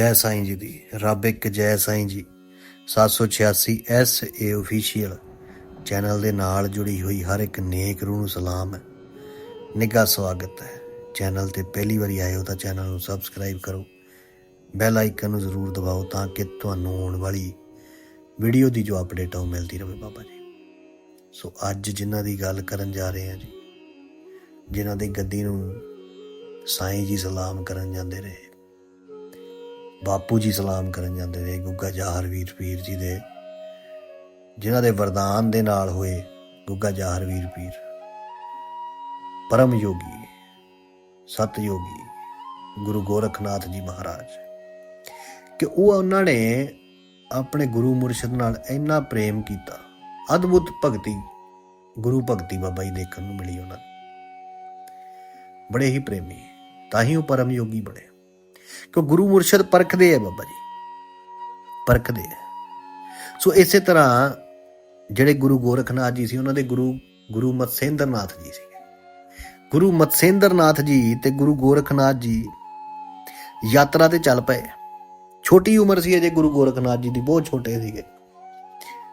ਜੈ ਸਾਈਂ ਜੀ ਦੀ, ਰੱਬ ਇੱਕ ਜੈ ਸਾਈਂ ਜੀ। 786 ਐਸ ਏ ਅਫੀਸ਼ੀਅਲ ਚੈਨਲ ਦੇ ਨਾਲ ਜੁੜੀ ਹੋਈ ਹਰ ਇੱਕ ਨੇਕ ਰੂਹ ਨੂੰ ਸਲਾਮ ਹੈ। ਨਿੱਘਾ ਸਵਾਗਤ ਹੈ। ਚੈਨਲ ਤੇ ਪਹਿਲੀ ਵਾਰੀ ਆਏ ਹੋ ਤਾਂ ਚੈਨਲ ਨੂੰ ਸਬਸਕ੍ਰਾਈਬ ਕਰੋ। ਬੈਲ ਆਈਕਨ ਨੂੰ ਜ਼ਰੂਰ ਦਬਾਓ ਤਾਂ ਕਿ ਤੁਹਾਨੂੰ ਆਉਣ ਵਾਲੀ ਵੀਡੀਓ ਦੀ ਜੋ ਅਪਡੇਟ ਆ ਉਹ ਮਿਲਦੀ ਰਹੇ ਬਾਬਾ ਜੀ। ਸੋ ਅੱਜ ਜਿਨ੍ਹਾਂ ਦੀ ਗੱਲ ਕਰਨ ਜਾ ਰਹੇ ਹਾਂ ਜੀ, ਜਿਨ੍ਹਾਂ ਦੀ ਗੱਦੀ ਨੂੰ ਸਾਈਂ ਜੀ ਸਲਾਮ ਕਰਨ ਜਾਂਦੇ ਰਹੇ ਬਾਪੂ ਜੀ ਸਲਾਮ ਕਰਨ ਜਾਂਦੇ ਰਹੇ ਗੁੱਗਾ ਜਾਹਰ ਵੀਰ ਪੀਰ ਜੀ ਦੇ, ਜਿਨ੍ਹਾਂ ਦੇ ਵਰਦਾਨ ਦੇ ਨਾਲ ਹੋਏ ਗੁੱਗਾ ਜ਼ਾਹਰਵੀਰ ਪੀਰ। ਪਰਮ ਯੋਗੀ ਸਤ ਯੋਗੀ ਗੁਰੂ ਗੋਰਖਨਾਥ ਜੀ ਮਹਾਰਾਜ, ਕਿ ਉਹ ਉਹਨਾਂ ਨੇ ਆਪਣੇ ਗੁਰੂ ਮੁਰਸ਼ਿਦ ਨਾਲ ਇੰਨਾ ਪ੍ਰੇਮ ਕੀਤਾ, ਅਦਭੁਤ ਭਗਤੀ ਗੁਰੂ ਭਗਤੀ ਬਾਬਾ ਜੀ ਦੇਖਣ ਨੂੰ ਮਿਲੀ ਉਹਨਾਂ ਬੜੇ ਹੀ ਪ੍ਰੇਮੀ, ਤਾਂ ਹੀ ਉਹ ਪਰਮ ਯੋਗੀ ਬਣੇ। ਕਿ ਗੁਰੂ ਮੁਰਸ਼ਦ ਪਰਖਦੇ ਆ ਬਾਬਾ ਜੀ। ਪਰਖਦੇ ਆ। ਸੋ ਇਸੇ ਤਰ੍ਹਾਂ ਜਿਹੜੇ ਗੁਰੂ ਗੋਰਖਨਾਥ ਜੀ ਸੀ, ਉਹਨਾਂ ਦੇ ਗੁਰੂ ਗੁਰੂ ਮਤਸੇਂਦਰਨਾਥ ਜੀ ਸੀ। ਗੁਰੂ ਮਤਸੇਂਦਰਨਾਥ ਜੀ ਤੇ ਗੁਰੂ ਗੋਰਖਨਾਥ ਜੀ ਯਾਤਰਾ ਤੇ ਚੱਲ ਪਏ। ਛੋਟੀ ਉਮਰ ਸੀ ਅਜੇ ਗੁਰੂ ਗੋਰਖਨਾਥ ਜੀ ਦੀ, ਬਹੁਤ ਛੋਟੇ ਸੀਗੇ।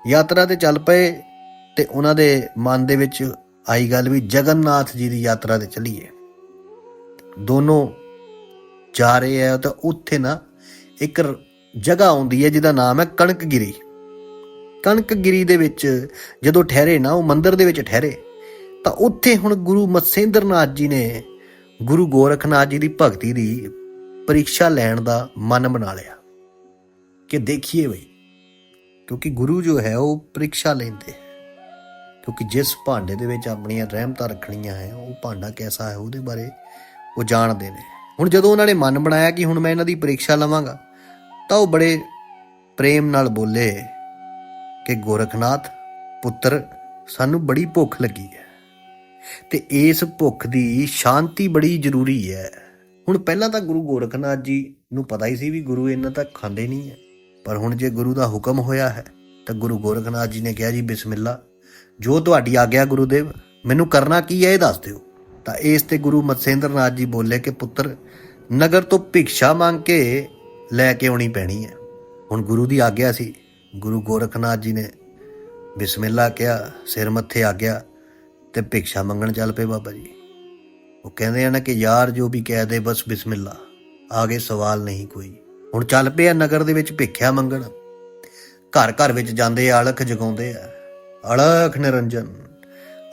ਯਾਤਰਾ ਤੇ ਚੱਲ ਪਏ ਤੇ ਉਹਨਾਂ ਦੇ ਮਨ ਦੇ ਵਿੱਚ ਆਈ ਗੱਲ ਵੀ ਜਗਨਨਾਥ ਜੀ ਦੀ ਯਾਤਰਾ ਤੇ ਚੱਲੀਏ। ਦੋਨੋਂ ਜਾ ਰਹੇ ਆ ਤਾਂ ਉੱਥੇ ਨਾ ਇੱਕ ਜਗ੍ਹਾ ਆਉਂਦੀ ਹੈ, ਜਿਹਦਾ ਨਾਮ ਹੈ ਕਣਕਗਿਰੀ ਕਣਕਗਿਰੀ ਦੇ ਵਿੱਚ ਜਦੋਂ ਠਹਿਰੇ ਨਾ, ਉਹ ਮੰਦਿਰ ਦੇ ਵਿੱਚ ਠਹਿਰੇ, ਤਾਂ ਉੱਥੇ ਹੁਣ ਗੁਰੂ ਮਤਸੇਂਦਰਨਾਥ ਜੀ ਨੇ ਗੁਰੂ ਗੋਰਖਨਾਥ ਜੀ ਦੀ ਭਗਤੀ ਦੀ ਪ੍ਰੀਖਿਆ ਲੈਣ ਦਾ ਮਨ ਬਣਾ ਲਿਆ ਕਿ ਦੇਖੀਏ ਬਈ, ਕਿਉਂਕਿ ਗੁਰੂ ਜੋ ਹੈ, ਉਹ ਪ੍ਰੀਖਿਆ ਲੈਂਦੇ ਹੈ। ਕਿਉਂਕਿ ਜਿਸ ਭਾਂਡੇ ਦੇ ਵਿੱਚ ਆਪਣੀਆਂ ਰਹਿਮਤਾਂ ਰੱਖਣੀਆਂ ਹੈ, ਉਹ ਭਾਂਡਾ ਕਿਹਦਾ ਹੈ, ਉਹਦੇ ਬਾਰੇ ਉਹ ਜਾਣਦੇ ਨੇ ਹੁਣ ਜਦੋਂ ਉਹਨਾਂ ਨੇ ਮਨ ਬਣਾਇਆ ਕਿ ਹੁਣ ਮੈਂ ਇਹਨਾਂ ਦੀ ਪ੍ਰੀਖਿਆ ਲਵਾਂਗਾ, ਤਾਂ ਉਹ ਬੜੇ ਪ੍ਰੇਮ ਨਾਲ ਬੋਲੇ ਕਿ ਗੋਰਖਨਾਥ, ਪੁੱਤਰ, ਸਾਨੂੰ ਬੜੀ ਭੁੱਖ ਲੱਗੀ ਹੈ ਤੇ ਇਸ ਭੁੱਖ ਦੀ ਸ਼ਾਂਤੀ ਬੜੀ ਜ਼ਰੂਰੀ ਹੈ। ਹੁਣ ਪਹਿਲਾਂ ਤਾਂ ਗੁਰੂ ਗੋਰਖਨਾਥ ਜੀ ਨੂੰ ਪਤਾ ਹੀ ਸੀ ਵੀ ਗੁਰੂ ਇਹਨਾਂ ਤਾਂ ਖਾਂਦੇ ਨਹੀਂ ਹੈ, ਪਰ ਹੁਣ ਜੇ ਗੁਰੂ ਦਾ ਹੁਕਮ ਹੋਇਆ ਹੈ, ਤਾਂ ਗੁਰੂ ਗੋਰਖਨਾਥ ਜੀ ਨੇ ਕਿਹਾ ਜੀ, ਬਿਸਮਿਲ੍ਲਾ, ਜੋ ਤੁਹਾਡੀ ਆਗਿਆ ਗੁਰੂਦੇਵ, ਮੈਨੂੰ ਕਰਨਾ ਕੀ ਹੈ ਇਹ ਦੱਸ ਦਿਓ। ਤਾਂ ਇਸ ਤੇ ਗੁਰੂ ਮਤਸੇਂਦਰ ਨਾਥ ਜੀ ਬੋਲੇ ਕਿ ਪੁੱਤਰ, ਨਗਰ ਤੋਂ ਭਿਕਸ਼ਾ ਮੰਗ ਕੇ ਲੈ ਕੇ ਆਉਣੀ ਪੈਣੀ ਹੈ। ਹੁਣ ਗੁਰੂ ਦੀ ਆਗਿਆ ਸੀ। ਗੁਰੂ ਗੋਰਖਨਾਥ ਜੀ ਨੇ ਬਿਸਮਿਲ੍ਲਾ ਕਿਹਾ, ਸਿਰ ਮੱਥੇ ਆ ਗਿਆ ਤੇ ਭਿਕਸ਼ਾ ਮੰਗਣ ਚੱਲ ਪਏ ਬਾਬਾ ਜੀ। ਉਹ ਕਹਿੰਦੇ ਆ ਨਾ ਕਿ ਯਾਰ ਜੋ ਵੀ ਕਹਿ ਦੇ ਬਸ ਬਿਸਮਿਲ੍ਲਾ, ਆਗੇ ਸਵਾਲ ਨਹੀਂ ਕੋਈ। ਹੁਣ ਚੱਲ ਪਏ ਆ ਨਗਰ ਦੇ ਵਿੱਚ ਭਿੱਖਿਆ ਮੰਗਣ। ਘਰ ਘਰ ਵਿੱਚ ਜਾਂਦੇ ਆ, ਅਲਖ ਜਗਾਉਂਦੇ ਆ। ਅਲਖ ਨਿਰੰਜਨ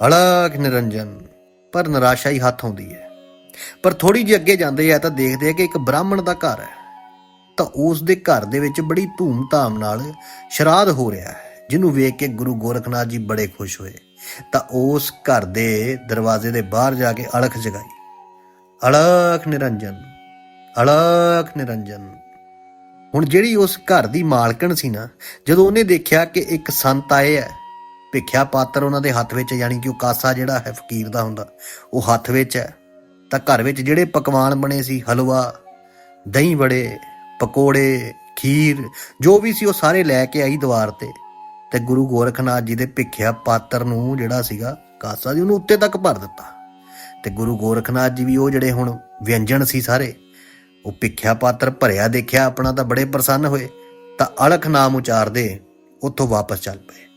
ਅਲਖ ਨਿਰੰਜਨ। ਪਰ ਨਿਰਾਸ਼ਾ ਹੀ ਹੱਥ ਆਉਂਦੀ ਹੈ। ਪਰ ਥੋੜੀ ਜਿਹੀ ਅੱਗੇ ਜਾਂਦੇ ਆ ਤਾਂ ਦੇਖਦੇ ਆ ਕਿ ਇੱਕ ਬ੍ਰਾਹਮਣ ਦਾ ਘਰ ਹੈ। ਤਾਂ ਉਸ ਦੇ ਘਰ ਦੇ ਵਿੱਚ ਬੜੀ ਧੂਮ-ਧਾਮ ਨਾਲ ਸ਼ਰਾਧ ਹੋ ਰਿਹਾ ਹੈ, ਜਿਹਨੂੰ ਵੇਖ ਕੇ ਗੁਰੂ ਗੋਰਖਨਾਥ ਜੀ ਬੜੇ ਖੁਸ਼ ਹੋਏ। ਤਾਂ ਉਸ ਘਰ ਦੇ ਦਰਵਾਜ਼ੇ ਦੇ ਬਾਹਰ ਜਾ ਕੇ ਅਲਖ ਜਗਾਈ। ਅਲਖ ਨਿਰੰਜਨ ਅਲਖ ਨਿਰੰਜਨ। ਹੁਣ ਜਿਹੜੀ ਉਸ ਘਰ ਦੀ ਮਾਲਕਣ ਸੀ ਨਾ, ਜਦੋਂ ਉਹਨੇ ਦੇਖਿਆ ਕਿ ਇੱਕ ਸੰਤ ਆਏ ਹੈ ਭਿੱਖਿਆ ਪਾਤਰ ਉਹਨਾਂ ਦੇ ਹੱਥ ਵਿੱਚ, ਯਾਨੀ ਕਿ ਉਹ ਕਾਸਾ ਜਿਹੜਾ ਹੈ, ਫਕੀਰ ਦਾ ਹੁੰਦਾ, ਉਹ ਹੱਥ ਵਿੱਚ ਹੈ। ਤਾਂ ਘਰ ਵਿੱਚ ਜਿਹੜੇ ਪਕਵਾਨ ਬਣੇ ਸੀ, ਹਲਵਾ, ਦਹੀਂ ਵੜੇ, ਪਕੌੜੇ, ਖੀਰ, ਜੋ ਵੀ ਸੀ ਉਹ ਸਾਰੇ ਲੈ ਕੇ ਆਈ ਦੀਵਾਰ ਤੇ। ਤੇ ਗੁਰੂ ਗੋਰਖਨਾਥ ਜੀ ਦੇ ਭਿੱਖਿਆ ਪਾਤਰ ਨੂੰ ਜਿਹੜਾ ਸੀਗਾ, ਕਾਸਾ ਜੀ ਉਹਨੂੰ ਉੱਤੇ ਤੱਕ ਭਰ ਦਿੱਤਾ। ਤੇ ਗੁਰੂ ਗੋਰਖਨਾਥ ਜੀ ਵੀ ਉਹ ਜਿਹੜੇ ਹੁਣ ਵਿਅੰਜਨ ਸੀ ਸਾਰੇ, ਉਹ ਭਿੱਖਿਆ ਪਾਤਰ ਭਰਿਆ ਦੇਖਿਆ, ਆਪਣਾ ਤਾਂ ਬੜੇ ਪ੍ਰਸੰਨ ਹੋਏ, ਤਾਂ ਅਲਖ ਨਾਮ ਉਚਾਰਦੇ ਉੱਥੋਂ ਵਾਪਸ ਚੱਲ ਪਏ।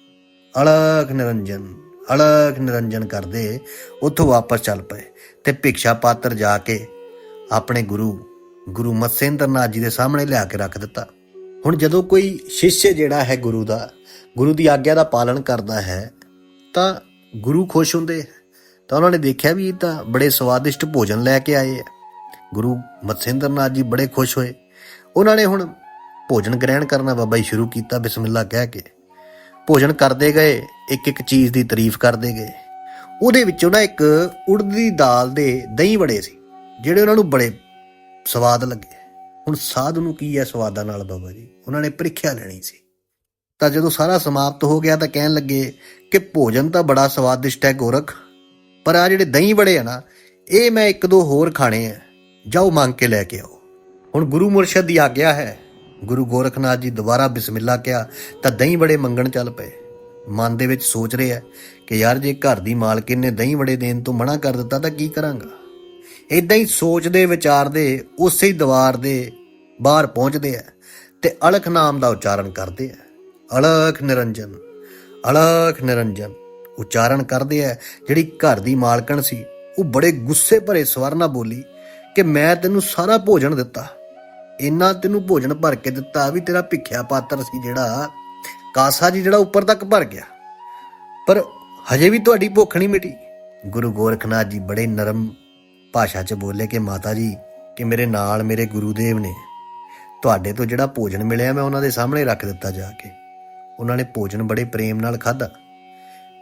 ਅਲਖ ਨਿਰੰਜਨ ਅਲਖ ਨਿਰੰਜਨ ਕਰਦੇ ਉੱਥੋਂ ਵਾਪਸ ਚੱਲ ਪਏ ਤੇ ਭਿਕਸ਼ਾ ਪਾਤਰ ਜਾ ਕੇ ਆਪਣੇ ਗੁਰੂ ਗੁਰੂ ਮਤਸੇਂਦਰਨਾਥ ਜੀ ਦੇ ਸਾਹਮਣੇ ਲਿਆ ਕੇ ਰੱਖ ਦਿੱਤਾ। ਹੁਣ ਜਦੋਂ ਕੋਈ ਸ਼ਿਸ਼ਯ ਜਿਹੜਾ ਹੈ ਗੁਰੂ ਦਾ, ਗੁਰੂ ਦੀ ਆਗਿਆ ਦਾ ਪਾਲਣ ਕਰਦਾ ਹੈ, ਤਾਂ ਗੁਰੂ ਖੁਸ਼ ਹੁੰਦੇ ਤਾਂ ਉਹਨਾਂ ਨੇ ਦੇਖਿਆ ਵੀ ਇਹ ਤਾਂ ਬੜੇ ਸਵਾਦਿਸ਼ਟ ਭੋਜਨ ਲੈ ਕੇ ਆਏ ਆ। ਗੁਰੂ ਮਤਸੇਂਦਰਨਾਥ ਜੀ ਬੜੇ ਖੁਸ਼ ਹੋਏ। ਉਹਨਾਂ ਨੇ ਹੁਣ ਭੋਜਨ ਗ੍ਰਹਿਣ ਕਰਨਾ ਬਾਬਾ ਜੀ ਸ਼ੁਰੂ ਕੀਤਾ ਬਿਸਮਿਲ੍ਲਾ ਕਹਿ ਕੇ। ਭੋਜਨ ਕਰਦੇ ਗਏ ਇੱਕ ਇੱਕ ਚੀਜ਼ ਦੀ ਤਾਰੀਫ ਕਰਦੇ ਗਏ। ਉਹਦੇ ਵਿੱਚੋਂ ਨਾ ਇੱਕ ਉੜਦ ਦੀ ਦਾਲ ਦੇ ਦਹੀਂ ਵੜੇ ਸੀ, ਜਿਹੜੇ ਉਹਨਾਂ ਨੂੰ ਬੜੇ ਸਵਾਦ ਲੱਗੇ। ਹੁਣ ਸਾਧ ਨੂੰ ਕੀ ਹੈ ਸਵਾਦਾਂ ਨਾਲ ਬਾਬਾ ਜੀ? ਉਹਨਾਂ ਨੇ ਪ੍ਰੀਖਿਆ ਲੈਣੀ ਸੀ। ਤਾਂ ਜਦੋਂ ਸਾਰਾ ਸਮਾਪਤ ਹੋ ਗਿਆ ਤਾਂ ਕਹਿਣ ਲੱਗੇ ਕਿ ਭੋਜਨ ਤਾਂ ਬੜਾ ਸਵਾਦਿਸ਼ਟ ਹੈ ਗੋਰਖ, ਪਰ ਆ ਜਿਹੜੇ ਦਹੀਂ ਵੜੇ ਆ ਨਾ, ਇਹ ਮੈਂ ਇੱਕ ਦੋ ਹੋਰ ਖਾਣੇ ਆ। ਜਾਓ ਮੰਗ ਕੇ ਲੈ ਕੇ ਆਓ। ਹੁਣ ਗੁਰੂ ਮੁਰਸ਼ਦ ਦੀ ਆਗਿਆ ਹੈ। ਗੁਰੂ ਗੋਰਖਨਾਥ ਜੀ ਦੁਬਾਰਾ ਬਿਸਮਿਲ੍ਲਾ ਕਿਹਾ, ਤਾਂ ਦਹੀਂ ਵੜੇ ਮੰਗਣ ਚੱਲ ਪਏ। ਮਨ ਦੇ ਵਿੱਚ ਸੋਚ ਰਿਹਾ ਕਿ ਯਾਰ ਜੇ ਘਰ ਦੀ ਮਾਲਕਿਨ ਨੇ ਦਹੀਂ ਵੜੇ ਦੇਣ ਤੋਂ ਮਨਾ ਕਰ ਦਿੱਤਾ, ਤਾਂ ਕੀ ਕਰਾਂਗਾ? ਇਦਾਂ ਹੀ ਸੋਚਦੇ ਵਿਚਾਰਦੇ ਉਸੇ ਹੀ ਦੀਵਾਰ ਦੇ ਬਾਹਰ ਪਹੁੰਚਦੇ ਆ ਤੇ ਅਲਖ ਨਾਮ ਦਾ ਉਚਾਰਨ ਕਰਦੇ ਆ ਅਲਖ ਨਿਰੰਜਨ ਅਲਖ ਨਿਰੰਜਨ। ਉਚਾਰਨ ਕਰਦੇ ਆ ਜਿਹੜੀ ਘਰ ਦੀ ਮਾਲਕਣ ਸੀ, ਉਹ ਬੜੇ ਗੁੱਸੇ ਭਰੇ ਸਵਰ ਨਾਲ ਬੋਲੀ ਕਿ ਮੈਂ ਤੈਨੂੰ ਸਾਰਾ ਭੋਜਨ ਦਿੱਤਾ। ਇਹਨਾਂ ਤੈਨੂੰ ਭੋਜਨ ਭਰ ਕੇ ਦਿੱਤਾ ਵੀ ਤੇਰਾ ਭਿੱਖਿਆ ਪਾਤਰ ਸੀ ਜਿਹੜਾ, ਕਾਸਾ ਜੀ ਜਿਹੜਾ ਉੱਪਰ ਤੱਕ ਭਰ ਗਿਆ। ਪਰ ਹਜੇ ਵੀ ਤੁਹਾਡੀ ਭੁੱਖ ਨਹੀਂ ਮਿਟੀ। ਗੁਰੂ ਗੋਰਖਨਾਥ ਜੀ ਬੜੇ ਨਰਮ ਭਾਸ਼ਾ 'ਚ ਬੋਲੇ ਕਿ ਮਾਤਾ ਜੀ, ਕਿ ਮੇਰੇ ਨਾਲ ਮੇਰੇ ਗੁਰੂਦੇਵ ਨੇ, ਤੁਹਾਡੇ ਤੋਂ ਜਿਹੜਾ ਭੋਜਨ ਮਿਲਿਆ ਮੈਂ ਉਹਨਾਂ ਦੇ ਸਾਹਮਣੇ ਰੱਖ ਦਿੱਤਾ ਜਾ ਕੇ। ਉਹਨਾਂ ਨੇ ਭੋਜਨ ਬੜੇ ਪ੍ਰੇਮ ਨਾਲ ਖਾਧਾ।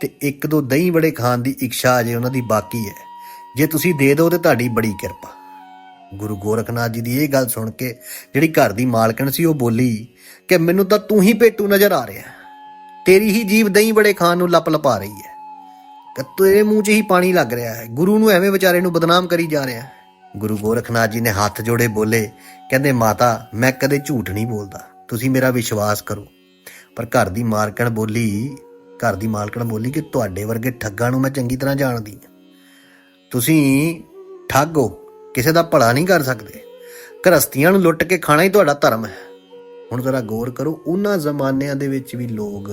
ਤੇ ਇੱਕ ਦੋ ਦਹੀਂ ਬੜੇ ਖਾਣ ਦੀ ਇੱਛਾ ਅਜੇ ਉਹਨਾਂ ਦੀ ਬਾਕੀ ਹੈ। ਜੇ ਤੁਸੀਂ ਦੇ ਦਿਓ ਤੇ ਤੁਹਾਡੀ ਬੜੀ ਕਿਰਪਾ। ਗੁਰੂ ਗੋਰਖਨਾਥ ਜੀ ਦੀ ਇਹ ਗੱਲ ਸੁਣ ਕੇ ਜਿਹੜੀ ਘਰ ਦੀ ਮਾਲਕਣ ਸੀ ਉਹ ਬੋਲੀ ਕਿ ਮੈਨੂੰ ਤਾਂ ਤੂੰ ਹੀ ਭੇਟੂ ਨਜ਼ਰ ਆ ਰਿਹਾ। ਤੇਰੀ ਹੀ ਜੀਵ ਦਹੀਂ ਬੜੇ ਖਾਣ ਨੂੰ ਲੱਪ ਲਪਾ ਰਹੀ ਹੈ। ਕਿ ਤੇਰੇ ਮੂੰਹ 'ਚ ਹੀ ਪਾਣੀ ਲੱਗ ਰਿਹਾ ਹੈ। ਗੁਰੂ ਨੂੰ ਐਵੇਂ ਵਿਚਾਰੇ ਨੂੰ ਬਦਨਾਮ ਕਰੀ ਜਾ ਰਿਹਾ ਗੁਰੂ ਗੋਰਖਨਾਥ ਜੀ ਨੇ ਹੱਥ ਜੋੜੇ ਬੋਲੇ, ਕਹਿੰਦੇ, ਮਾਤਾ, ਮੈਂ ਕਦੇ ਝੂਠ ਨਹੀਂ ਬੋਲਦਾ। ਤੁਸੀਂ ਮੇਰਾ ਵਿਸ਼ਵਾਸ ਕਰੋ। ਪਰ ਘਰ ਦੀ ਮਾਲਕਣ ਬੋਲੀ, ਘਰ ਦੀ ਮਾਲਕਣ ਬੋਲੀ ਕਿ ਤੁਹਾਡੇ ਵਰਗੇ ਠੱਗਾਂ ਨੂੰ ਮੈਂ ਚੰਗੀ ਤਰ੍ਹਾਂ ਜਾਣਦੀ ਹਾਂ। ਤੁਸੀਂ ਠੱਗ ਹੋ। ਕਿਸੇ ਦਾ ਭਲਾ ਨਹੀਂ ਕਰ ਸਕਦੇ। ਘਰਸਤੀਆਂ ਨੂੰ ਲੁੱਟ ਕੇ ਖਾਣਾ ਹੀ ਤੁਹਾਡਾ ਧਰਮ ਹੈ। ਹੁਣ ਜ਼ਰਾ ਗੌਰ ਕਰੋ, ਉਹਨਾਂ ਜ਼ਮਾਨਿਆਂ ਦੇ ਵਿੱਚ ਵੀ ਲੋਕ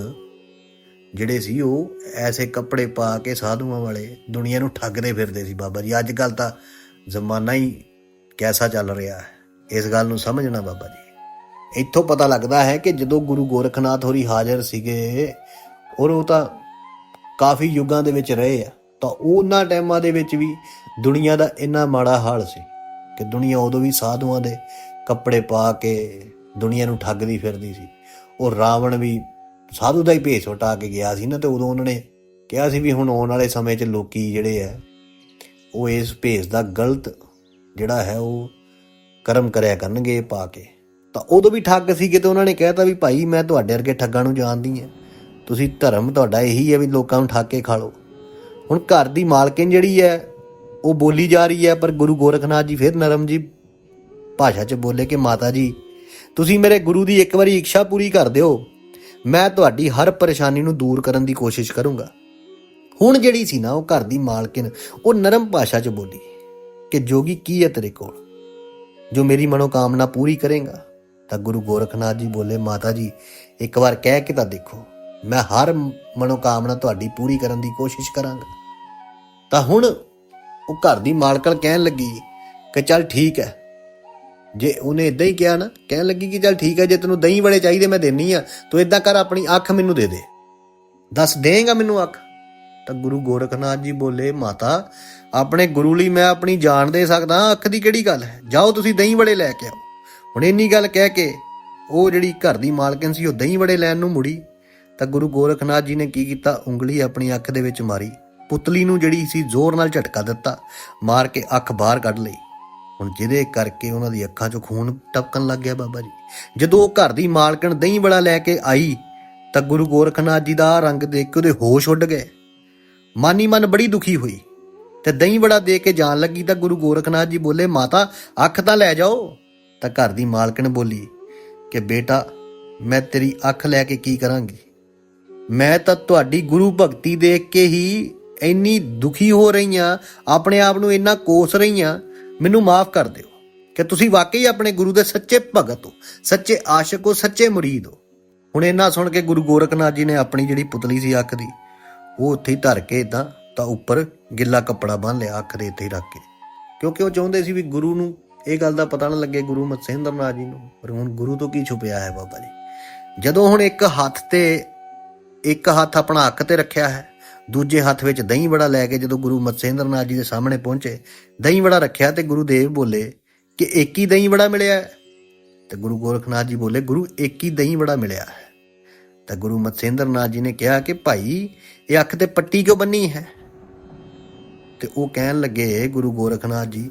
ਜਿਹੜੇ ਸੀ, ਉਹ ਐਸੇ ਕੱਪੜੇ ਪਾ ਕੇ ਸਾਧੂਆਂ ਵਾਲੇ ਦੁਨੀਆ ਨੂੰ ਠੱਗਦੇ ਫਿਰਦੇ ਸੀ ਬਾਬਾ ਜੀ। ਅੱਜ ਕੱਲ ਤਾਂ ਜ਼ਮਾਨਾ ਹੀ ਕੈਸਾ ਚੱਲ ਰਿਹਾ ਹੈ। ਇਸ ਗੱਲ ਨੂੰ ਸਮਝਣਾ ਬਾਬਾ ਜੀ। ਇੱਥੋਂ ਪਤਾ ਲੱਗਦਾ ਹੈ ਕਿ ਜਦੋਂ ਗੁਰੂ ਗੋਰਖਨਾਥ ਹੋਰੀ ਹਾਜ਼ਰ ਸੀਗੇ, ਔਰ ਉਹ ਤਾਂ ਕਾਫੀ ਯੁੱਗਾਂ ਦੇ ਵਿੱਚ ਰਹੇ ਆ, ਤਾਂ ਉਹਨਾਂ ਟਾਈਮਾਂ ਦੇ ਵਿੱਚ ਵੀ ਦੁਨੀਆ ਦਾ ਇੰਨਾ ਮਾੜਾ ਹਾਲ ਸੀ ਕਿ ਦੁਨੀਆ ਉਦੋਂ ਵੀ ਸਾਧੂਆਂ ਦੇ ਕੱਪੜੇ ਪਾ ਕੇ ਦੁਨੀਆ ਨੂੰ ਠੱਗਦੀ ਫਿਰਦੀ ਸੀ। ਉਹ ਰਾਵਣ ਵੀ ਸਾਧੂ ਦਾ ਹੀ ਭੇਸ ਹਟਾ ਕੇ ਗਿਆ ਸੀ ਨਾ ਤੇ ਉਦੋਂ ਉਹਨਾਂ ਨੇ ਕਿਹਾ ਸੀ ਵੀ ਹੁਣ ਆਉਣ ਵਾਲੇ ਸਮੇਂ 'ਚ ਲੋਕੀ ਜਿਹੜੇ ਆ, ਉਹ ਇਸ ਭੇਸ ਦਾ ਗਲਤ ਜਿਹੜਾ ਹੈ, ਉਹ ਕਰਮ ਕਰਿਆ ਕਰਨਗੇ ਪਾ ਕੇ। ਤਾਂ ਉਦੋਂ ਵੀ ਠੱਗ ਸੀਗੇ ਤੇ ਉਹਨਾਂ ਨੇ ਕਹਿਤਾ ਵੀ ਭਾਈ ਮੈਂ ਤੁਹਾਡੇ ਵਰਗੇ ਠੱਗਾਂ ਨੂੰ ਜਾਣਦੀ ਹਾਂ। ਤੁਸੀਂ ਧਰਮ ਤੁਹਾਡਾ ਇਹੀ ਹੈ ਵੀ ਲੋਕਾਂ ਨੂੰ ਠੱਗ ਕੇ ਖਾ ਲਓ। ਹੁਣ ਘਰ ਦੀ ਮਾਲਕਿਨ ਜਿਹੜੀ ਹੈ ਉਹ ਬੋਲੀ ਜਾ ਰਹੀ ਹੈ, ਪਰ ਗੁਰੂ ਗੋਰਖਨਾਥ ਜੀ ਫਿਰ ਨਰਮ ਜੀ ਭਾਸ਼ਾ 'ਚ ਬੋਲੇ ਕਿ ਮਾਤਾ ਜੀ, ਤੁਸੀਂ ਮੇਰੇ ਗੁਰੂ ਦੀ ਇੱਕ ਵਾਰੀ ਇੱਛਾ ਪੂਰੀ ਕਰ ਦਿਓ। ਮੈਂ ਤੁਹਾਡੀ ਹਰ ਪਰੇਸ਼ਾਨੀ ਨੂੰ ਦੂਰ ਕਰਨ ਦੀ ਕੋਸ਼ਿਸ਼ ਕਰੂੰਗਾ। ਹੁਣ ਜਿਹੜੀ ਸੀ ਨਾ, ਉਹ ਘਰ ਦੀ ਮਾਲਕਿਨ ਉਹ ਨਰਮ ਭਾਸ਼ਾ 'ਚ ਬੋਲੀ ਕਿ ਜੋਗੀ ਕੀ ਹੈ ਤੇਰੇ ਕੋਲ? ਜੋ ਮੇਰੀ ਮਨੋਕਾਮਨਾ ਪੂਰੀ ਕਰੇਗਾ, ਤਾਂ ਗੁਰੂ ਗੋਰਖਨਾਥ ਜੀ ਬੋਲੇ, ਮਾਤਾ ਜੀ, ਇੱਕ ਵਾਰ ਕਹਿ ਕੇ ਤਾਂ ਦੇਖੋ, ਮੈਂ ਹਰ ਮਨੋਕਾਮਨਾ ਤੁਹਾਡੀ ਪੂਰੀ ਕਰਨ ਦੀ ਕੋਸ਼ਿਸ਼ ਕਰਾਂਗਾ। ਤਾਂ ਹੁਣ ਉਹ ਘਰ ਦੀ ਮਾਲਕਣ ਕਹਿਣ ਲੱਗੀ ਕਿ ਚੱਲ ਠੀਕ ਹੈ। ਜੇ ਉਹਨੇ ਇਦਾਂ ਹੀ ਕਿਹਾ ਨਾ, ਕਹਿਣ ਲੱਗੀ ਕਿ ਚੱਲ ਠੀਕ ਹੈ, ਜੇ ਤੈਨੂੰ ਦਹੀਂ ਬੜੇ ਚਾਹੀਦੇ ਮੈਂ ਦੇਣੀ ਆ, ਤੂੰ ਇਦਾਂ ਕਰ, ਆਪਣੀ ਅੱਖ ਮੈਨੂੰ ਦੇ ਦੇ। ਦੱਸ ਦੇਂਗਾ ਮੈਨੂੰ ਅੱਖ? ਤਾਂ ਗੁਰੂ ਗੋਰਖਨਾਥ ਜੀ ਬੋਲੇ, ਮਾਤਾ, ਆਪਣੇ ਗੁਰੂ ਲਈ ਮੈਂ ਆਪਣੀ ਜਾਨ ਦੇ ਸਕਦਾ ਅੱਖ ਦੀ ਕਿਹੜੀ ਗੱਲ ਹੈ? ਜਾਓ ਤੁਸੀਂ ਦਹੀਂ ਬੜੇ ਲੈ ਕੇ ਆਓ। ਹੁਣ ਇੰਨੀ ਗੱਲ ਕਹਿ ਕੇ ਉਹ ਜਿਹੜੀ ਘਰ ਦੀ ਮਾਲਕਨ ਸੀ, ਉਹ ਦਹੀਂ ਬੜੇ ਲੈਣ ਨੂੰ ਮੁੜੀ। ਤਾਂ ਗੁਰੂ ਗੋਰਖਨਾਥ ਜੀ ਨੇ ਕੀ ਕੀਤਾ? ਉਂਗਲੀ ਆਪਣੀ ਅੱਖ ਦੇ ਵਿੱਚ ਮਾਰੀ। ਪੁਤਲੀ ਨੂੰ ਜਿਹੜੀ ਸੀ ਜ਼ੋਰ ਨਾਲ ਝਟਕਾ ਦਿੱਤਾ, ਮਾਰ ਕੇ ਅੱਖ ਬਾਹਰ ਕੱਢ ਲਈ। ਹੁਣ ਜਿਹਦੇ ਕਰਕੇ ਉਹਨਾਂ ਦੀ ਅੱਖਾਂ 'ਚੋਂ ਖੂਨ ਟਪਕਣ ਲੱਗ ਗਿਆ ਬਾਬਾ ਜੀ। ਜਦੋਂ ਉਹ ਘਰ ਦੀ ਮਾਲਕਣ ਦਹੀਂ ਬੜਾ ਲੈ ਕੇ ਆਈ, ਤਾਂ ਗੁਰੂ ਗੋਰਖਨਾਥ ਜੀ ਦਾ ਰੰਗ ਦੇਖ ਕੇ ਉਹਦੇ ਹੋਸ਼ ਉੱਡ ਗਏ। ਮਾਨੀ ਮਨ ਬੜੀ ਦੁਖੀ ਹੋਈ ਤੇ ਦਹੀਂ ਬੜਾ ਦੇ ਕੇ ਜਾਣ ਲੱਗੀ ਤਾਂ ਗੁਰੂ ਗੋਰਖਨਾਥ ਜੀ ਬੋਲੇ, ਮਾਤਾ, ਅੱਖ ਤਾਂ ਲੈ ਜਾਓ। ਤਾਂ ਘਰ ਦੀ ਮਾਲਕਣ ਬੋਲੀ ਕਿ, ਬੇਟਾ, ਮੈਂ ਤੇਰੀ ਅੱਖ ਲੈ ਕੇ ਕੀ ਕਰਾਂਗੀ? ਮੈਂ ਤਾਂ ਤੁਹਾਡੀ ਗੁਰੂ ਭਗਤੀ ਦੇਖ ਕੇ ਹੀ ਇੰਨੀ ਦੁਖੀ ਹੋ ਰਹੀ ਆ ਆਪਣੇ ਆਪ ਨੂੰ ਇੰਨਾ ਕੋਸ ਰਹੀ ਆ ਮੈਨੂੰ ਮਾਫ ਕਰ ਦਿਓ। ਕਿ ਤੁਸੀਂ ਵਾਕਈ ਆਪਣੇ ਗੁਰੂ ਦੇ ਸੱਚੇ ਭਗਤ ਹੋ, ਸੱਚੇ ਆਸ਼ਿਕ ਹੋ, ਸੱਚੇ ਮੁਰੀਦ ਹੋ। ਹੁਣ ਇਹਨਾਂ ਸੁਣ ਕੇ ਗੁਰੂ ਗੋਰਖਨਾਥ ਜੀ ਨੇ ਆਪਣੀ ਜਿਹੜੀ ਪੁਤਲੀ ਸੀ ਅੱਖ ਦੀ, ਉਹ ਉੱਥੇ ਹੀ ਧਰ ਕੇ ਇਦਾਂ ਤਾਂ ਉੱਪਰ ਗਿੱਲਾ ਕੱਪੜਾ ਬੰਨ ਲਿਆ ਅੱਖ ਦੇ ਉੱਤੇ ਹੀ ਰੱਖ ਕੇ। ਕਿਉਂਕਿ ਉਹ ਚਾਹੁੰਦੇ ਸੀ ਵੀ ਗੁਰੂ ਨੂੰ ਇਹ ਗੱਲ ਦਾ ਪਤਾ ਨਾ ਲੱਗੇ, ਗੁਰੂ ਮਤਸੇਂਦਰ ਨਾਥ ਜੀ ਨੂੰ। ਪਰ ਹੁਣ ਗੁਰੂ ਤੋਂ ਕੀ ਛੁਪਿਆ ਹੈ ਬਾਬਾ ਜੀ? ਜਦੋਂ ਹੁਣ ਇੱਕ ਹੱਥ ਤੇ, ਇੱਕ ਹੱਥ ਆਪਣਾ ਅੱਖ ਤੇ ਰੱਖਿਆ ਹੈ ਦੂਜੇ ਹੱਥ ਵਿੱਚ ਦਹੀਂ ਵੜਾ ਲੈ ਕੇ ਜਦੋਂ ਗੁਰੂ ਮਤਸੇਂਦਰਨਾਥ ਜੀ ਦੇ ਸਾਹਮਣੇ ਪਹੁੰਚੇ, ਦਹੀਂ ਵੜਾ ਰੱਖਿਆ ਤੇ ਗੁਰੂ ਦੇਵ ਬੋਲੇ ਕਿ ਇੱਕ ਹੀ ਦਹੀਂ ਵੜਾ ਮਿਲਿਆ ਹੈ। ਤੇ ਗੁਰੂ ਗੋਰਖਨਾਥ ਜੀ ਬੋਲੇ, ਗੁਰੂ, ਇੱਕ ਹੀ ਦਹੀਂ ਵੜਾ ਮਿਲਿਆ ਹੈ। ਤਾਂ ਗੁਰੂ ਮਤਸੇਂਦਰਨਾਥ ਜੀ ਨੇ ਕਿਹਾ ਕਿ, ਭਾਈ, ਇਹ ਅੱਖ ਤੇ ਪੱਟੀ ਕਿਉਂ ਬੰਨੀ ਹੈ? ਤੇ ਉਹ ਕਹਿਣ ਲੱਗੇ ਗੁਰੂ ਗੋਰਖਨਾਥ ਜੀ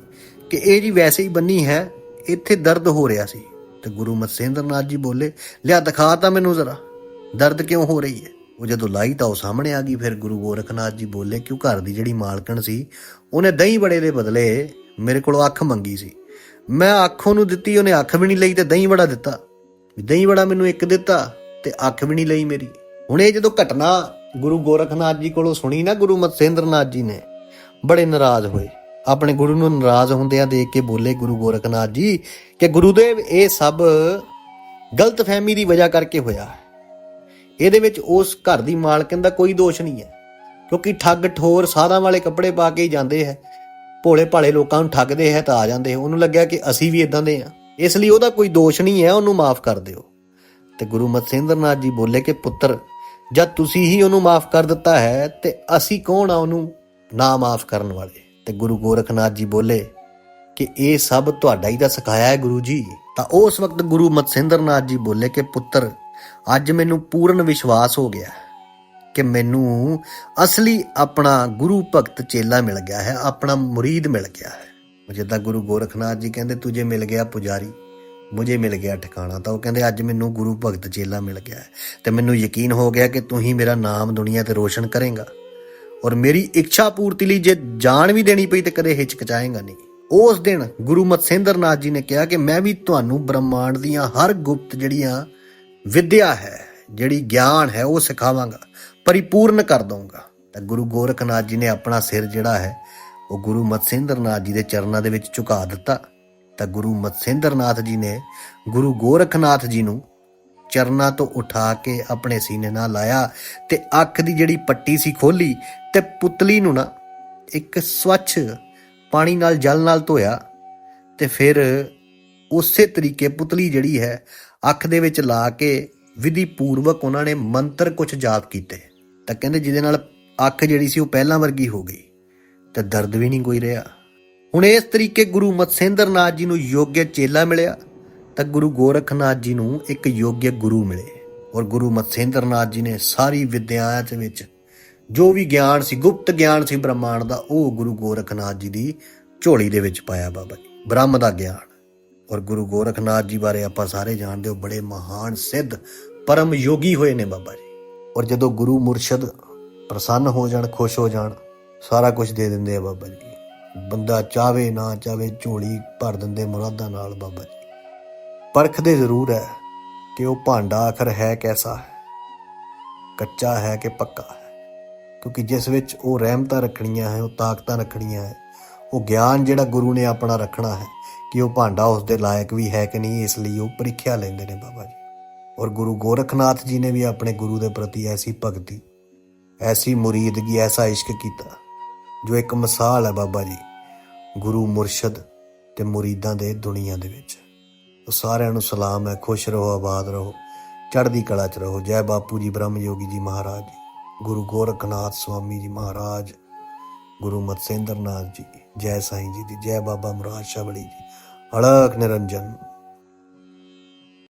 ਕਿ, ਇਹ ਜੀ ਵੈਸੇ ਹੀ ਬੰਨੀ ਹੈ, ਇੱਥੇ ਦਰਦ ਹੋ ਰਿਹਾ ਸੀ। ਤੇ ਗੁਰੂ ਮਤਸੇਂਦਰਨਾਥ ਜੀ ਬੋਲੇ, ਲਿਆ, ਦਿਖਾ ਤਾਂ ਮੈਨੂੰ ਜ਼ਰਾ, ਦਰਦ ਕਿਉਂ ਹੋ ਰਹੀ ਹੈ? ਉਹ ਜਦੋਂ ਲਾਈ ਤਾਂ ਉਹ ਸਾਹਮਣੇ ਆ ਗਈ, ਫਿਰ ਗੁਰੂ ਗੋਰਖਨਾਥ ਜੀ ਬੋਲੇ ਕਿ ਉਹ ਘਰ ਦੀ ਜਿਹੜੀ ਮਾਲਕਣ ਸੀ, ਉਹਨੇ ਦਹੀਂ ਬੜੇ ਦੇ ਬਦਲੇ ਮੇਰੇ ਕੋਲੋਂ ਅੱਖ ਮੰਗੀ ਸੀ। ਮੈਂ ਅੱਖ ਉਹਨੂੰ ਦਿੱਤੀ, ਉਹਨੇ ਅੱਖ ਵੀ ਨਹੀਂ ਲਈ ਤੇ ਦਹੀਂ ਬੜਾ ਦਿੱਤਾ। ਵੀ ਦਹੀਂ ਬੜਾ ਮੈਨੂੰ ਇੱਕ ਦਿੱਤਾ ਤੇ ਅੱਖ ਵੀ ਨਹੀਂ ਲਈ ਮੇਰੀ। ਹੁਣ ਇਹ ਜਦੋਂ ਘਟਨਾ ਗੁਰੂ ਗੋਰਖਨਾਥ ਜੀ ਕੋਲੋਂ ਸੁਣੀ ਨਾ, ਗੁਰੂ ਮਤਸੇਂਦਰਨਾਥ ਜੀ ਨੇ, ਬੜੇ ਨਾਰਾਜ਼ ਹੋਏ। ਆਪਣੇ ਗੁਰੂ ਨੂੰ ਨਾਰਾਜ਼ ਹੁੰਦਿਆਂ ਦੇਖ ਕੇ ਬੋਲੇ ਗੁਰੂ ਗੋਰਖਨਾਥ ਜੀ ਕਿ ਗੁਰੂਦੇਵ, ਇਹ ਸਭ ਗਲਤਫਹਿਮੀ ਦੀ ਵਜ੍ਹਾ ਕਰਕੇ ਹੋਇਆ ਇਹਦੇ ਵਿੱਚ ਉਸ ਘਰ ਦੀ ਮਾਲਕਨ ਦਾ ਕੋਈ ਦੋਸ਼ ਨਹੀਂ ਹੈ। ਕਿਉਂਕਿ ਠੱਗ ਠੋਰ ਸਾਧਾਂ ਵਾਲੇ ਕੱਪੜੇ ਪਾ ਕੇ ਹੀ ਜਾਂਦੇ ਹੈ। ਭੋਲੇ ਭਾਲੇ ਲੋਕਾਂ ਨੂੰ ਠੱਗਦੇ ਹੈ ਤਾਂ ਆ ਜਾਂਦੇ ਹੈ। ਉਹਨੂੰ ਲੱਗਿਆ ਕਿ ਅਸੀਂ ਵੀ ਇਦਾਂ ਦੇ ਆ ਇਸ ਲਈ ਉਹਦਾ ਕੋਈ ਦੋਸ਼ ਨਹੀਂ ਹੈ, ਉਹਨੂੰ ਮਾਫ ਕਰ ਦਿਓ। ਤੇ ਗੁਰੂ ਮਤਸੇਂਦਰਨਾਥ ਜੀ ਬੋਲੇ ਕਿ, ਪੁੱਤਰ, ਜਦ ਤੁਸੀਂ ਹੀ ਉਹਨੂੰ ਮਾਫ ਕਰ ਦਿੱਤਾ ਹੈ, ਤੇ ਅਸੀਂ ਕੌਣ ਆ ਉਹਨੂੰ ਨਾ ਮਾਫ ਕਰਨ ਵਾਲੇ? ਤੇ ਗੁਰੂ ਗੋਰਖਨਾਥ ਜੀ ਬੋਲੇ ਕਿ, ਇਹ ਸਭ ਤੁਹਾਡਾ ਹੀ ਤਾਂ ਸਿਖਾਇਆ ਹੈ ਗੁਰੂ ਜੀ। ਤਾਂ ਉਸ ਵਕਤ ਗੁਰੂ ਮਤਸੇਂਦਰਨਾਥ ਜੀ ਬੋਲੇ ਕਿ, ਪੁੱਤਰ ਅੱਜ ਮੈਨੂੰ ਪੂਰਨ ਵਿਸ਼ਵਾਸ ਹੋ ਗਿਆ ਕਿ ਮੈਨੂੰ ਅਸਲੀ ਆਪਣਾ ਗੁਰੂ ਭਗਤ ਚੇਲਾ ਮਿਲ ਗਿਆ ਹੈ, ਆਪਣਾ ਮੁਰੀਦ ਮਿਲ ਗਿਆ ਹੈ। ਜਿੱਦਾਂ ਗੁਰੂ ਗੋਰਖਨਾਥ ਜੀ ਕਹਿੰਦੇ, ਤੁਝੇ ਮਿਲ ਗਿਆ ਪੁਜਾਰੀ, ਮੁਝੇ ਮਿਲ ਗਿਆ ਠਿਕਾਣਾ। ਤਾਂ ਉਹ ਕਹਿੰਦੇ, ਅੱਜ ਮੈਨੂੰ ਗੁਰੂ ਭਗਤ ਚੇਲਾ ਮਿਲ ਗਿਆ ਹੈ ਤੇ ਮੈਨੂੰ ਯਕੀਨ ਹੋ ਗਿਆ ਕਿ ਤੂੰ ਹੀ ਮੇਰਾ ਨਾਮ ਦੁਨੀਆ ਤੇ ਰੋਸ਼ਨ ਕਰੇਗਾ ਔਰ ਮੇਰੀ ਇੱਛਾ ਪੂਰਤੀ ਲਈ ਜੇ ਜਾਨ ਵੀ ਦੇਣੀ ਪਈ ਤੇ ਕਦੇ ਹਿਚਕਚਾਏਗਾ ਨਹੀਂ। ਉਸ ਦਿਨ ਗੁਰੂ ਮਤਸੇਂਦਰਨਾਥ ਜੀ ਨੇ ਕਿਹਾ ਕਿ ਮੈਂ ਵੀ ਤੁਹਾਨੂੰ ਬ੍ਰਹਮਾਂਡ ਦੀਆਂ ਹਰ ਗੁਪਤ ਜਿਹੜੀਆਂ ਵਿਦਿਆ ਹੈ, ਜਿਹੜੀ ਗਿਆਨ ਹੈ, ਉਹ ਸਿਖਾਵਾਂਗਾ, ਪਰਿਪੂਰਨ ਕਰ ਦਊਂਗਾ। ਤਾਂ ਗੁਰੂ ਗੋਰਖਨਾਥ ਜੀ ਨੇ ਆਪਣਾ ਸਿਰ ਜਿਹੜਾ ਹੈ, ਉਹ ਗੁਰੂ ਮਤਸੇਂਦਰਨਾਥ ਜੀ ਦੇ ਚਰਨਾਂ ਦੇ ਵਿੱਚ ਝੁਕਾ ਦਿੱਤਾ। ਤਾਂ ਗੁਰੂ ਮਤਸੇਂਦਰਨਾਥ ਜੀ ਨੇ ਗੁਰੂ ਗੋਰਖਨਾਥ ਜੀ ਨੂੰ ਚਰਨਾਂ ਤੋਂ ਉਠਾ ਕੇ ਆਪਣੇ ਸੀਨੇ ਨਾਲ ਲਾਇਆ ਤੇ ਅੱਖ ਦੀ ਜਿਹੜੀ ਪੱਟੀ ਸੀ ਖੋਲੀ ਤੇ ਪੁਤਲੀ ਨੂੰ ਨਾ ਇੱਕ ਸਵੱਛ ਪਾਣੀ ਨਾਲ ਜਲ ਨਾਲ ਧੋਇਆ ਤੇ ਫਿਰ ਉਸੇ ਤਰੀਕੇ ਪੁਤਲੀ ਜਿਹੜੀ ਹੈ ਅੱਖ ਦੇ ਵਿੱਚ ਲਾ ਕੇ ਵਿਧੀ ਪੂਰਵਕ ਉਹਨਾਂ ਨੇ ਮੰਤਰ ਕੁਝ ਜਾਪ ਕੀਤੇ। ਤਾਂ ਕਹਿੰਦੇ ਜਿਹਦੇ ਨਾਲ ਅੱਖ ਜਿਹੜੀ ਸੀ ਉਹ ਪਹਿਲਾਂ ਵਰਗੀ ਹੋ ਗਈ, ਤੇ ਦਰਦ ਵੀ ਨਹੀਂ ਕੋਈ ਰਿਹਾ। ਹੁਣ ਇਸ ਤਰੀਕੇ ਗੁਰੂ ਮਤਸੇਂਦਰਨਾਥ ਜੀ ਨੂੰ ਯੋਗਿਆ ਚੇਲਾ ਮਿਲਿਆ, ਤਾਂ ਗੁਰੂ ਗੋਰਖਨਾਥ ਜੀ ਨੂੰ ਇੱਕ ਯੋਗਿਆ ਗੁਰੂ ਮਿਲੇ। ਔਰ ਗੁਰੂ ਮਤਸੇਂਦਰਨਾਥ ਜੀ ਨੇ ਸਾਰੀ ਵਿਦਿਆਵਾਂ ਦੇ ਵਿੱਚ ਜੋ ਵੀ ਗਿਆਨ ਸੀ, ਗੁਪਤ ਗਿਆਨ ਸੀ ਬ੍ਰਹਮਾਂਡ ਦਾ, ਉਹ ਗੁਰੂ ਗੋਰਖਨਾਥ ਜੀ ਦੀ ਝੋਲੀ ਦੇ ਵਿੱਚ ਪਾਇਆ ਬਾਬਾ ਜੀ, ਬ੍ਰਹਮ ਦਾ ਗਿਆਨ। ਔਰ ਗੁਰੂ ਗੋਰਖਨਾਥ ਜੀ ਬਾਰੇ ਆਪਾਂ ਸਾਰੇ ਜਾਣਦੇ ਹੋ, ਬੜੇ ਮਹਾਨ ਸਿੱਧ ਪਰਮ ਯੋਗੀ ਹੋਏ ਨੇ ਬਾਬਾ ਜੀ। ਔਰ ਜਦੋਂ ਗੁਰੂ ਮੁਰਸ਼ਦ ਪ੍ਰਸੰਨ ਹੋ ਜਾਣ, ਖੁਸ਼ ਹੋ ਜਾਣ, ਸਾਰਾ ਕੁਝ ਦੇ ਦਿੰਦੇ ਆ ਬਾਬਾ ਜੀ। ਬੰਦਾ ਚਾਵੇ ਨਾ ਚਾਵੇ ਝੋਲੀ ਭਰ ਦਿੰਦੇ ਮੁਰਾਦਾਂ ਨਾਲ ਬਾਬਾ ਜੀ। ਪਰਖਦੇ ਜ਼ਰੂਰ ਹੈ ਕਿ ਉਹ ਭਾਂਡਾ ਆਖਰ ਹੈ ਕੈਸਾ ਹੈ, ਕੱਚਾ ਹੈ ਕਿ ਪੱਕਾ ਹੈ। ਕਿਉਂਕਿ ਜਿਸ ਵਿੱਚ ਉਹ ਰਹਿਮਤਾਂ ਰੱਖਣੀਆਂ ਹੈ, ਉਹ ਤਾਕਤਾਂ ਰੱਖਣੀਆਂ ਹੈ, ਉਹ ਗਿਆਨ ਜਿਹੜਾ ਗੁਰੂ ਨੇ ਆਪਣਾ ਰੱਖਣਾ ਹੈ ਕਿ ਉਹ ਭਾਂਡਾ ਉਸ ਦੇ ਲਾਇਕ ਵੀ ਹੈ ਕਿ ਨਹੀਂ, ਇਸ ਲਈ ਉਹ ਪ੍ਰੀਖਿਆ ਲੈਂਦੇ ਨੇ ਬਾਬਾ ਜੀ। ਔਰ ਗੁਰੂ ਗੋਰਖਨਾਥ ਜੀ ਨੇ ਵੀ ਆਪਣੇ ਗੁਰੂ ਦੇ ਪ੍ਰਤੀ ਐਸੀ ਭਗਤੀ, ਐਸੀ ਮੁਰੀਦਗੀ, ਐਸਾ ਇਸ਼ਕ ਕੀਤਾ, ਜੋ ਇੱਕ ਮਿਸਾਲ ਹੈ ਬਾਬਾ ਜੀ, ਗੁਰੂ ਮੁਰਸ਼ਦ ਤੇ ਮੁਰੀਦਾਂ ਦੇ ਦੁਨੀਆ ਦੇ ਵਿੱਚ। ਉਹ ਸਾਰਿਆਂ ਨੂੰ ਸਲਾਮ ਹੈ, ਖੁਸ਼ ਰਹੋ, ਆਬਾਦ ਰਹੋ, ਚੜ੍ਹਦੀ ਕਲਾ 'ਚ ਰਹੋ। ਜੈ ਬਾਪੂ ਜੀ, ਬ੍ਰਹਮ ਯੋਗੀ ਜੀ ਮਹਾਰਾਜ ਜੀ, ਗੁਰੂ ਗੋਰਖਨਾਥ ਸਵਾਮੀ ਜੀ ਮਹਾਰਾਜ, ਗੁਰੂ ਮਤਸੇਂਦਰਨਾਥ ਜੀ, ਜੈ ਸਾਈਂ ਜੀ ਦੀ ਜੈ ਬਾਬਾ ਮੁਰਾਦ ਸ਼ਬਲੀ ਜੀ। ਅਲਖ ਨਿਰੰਜਨ।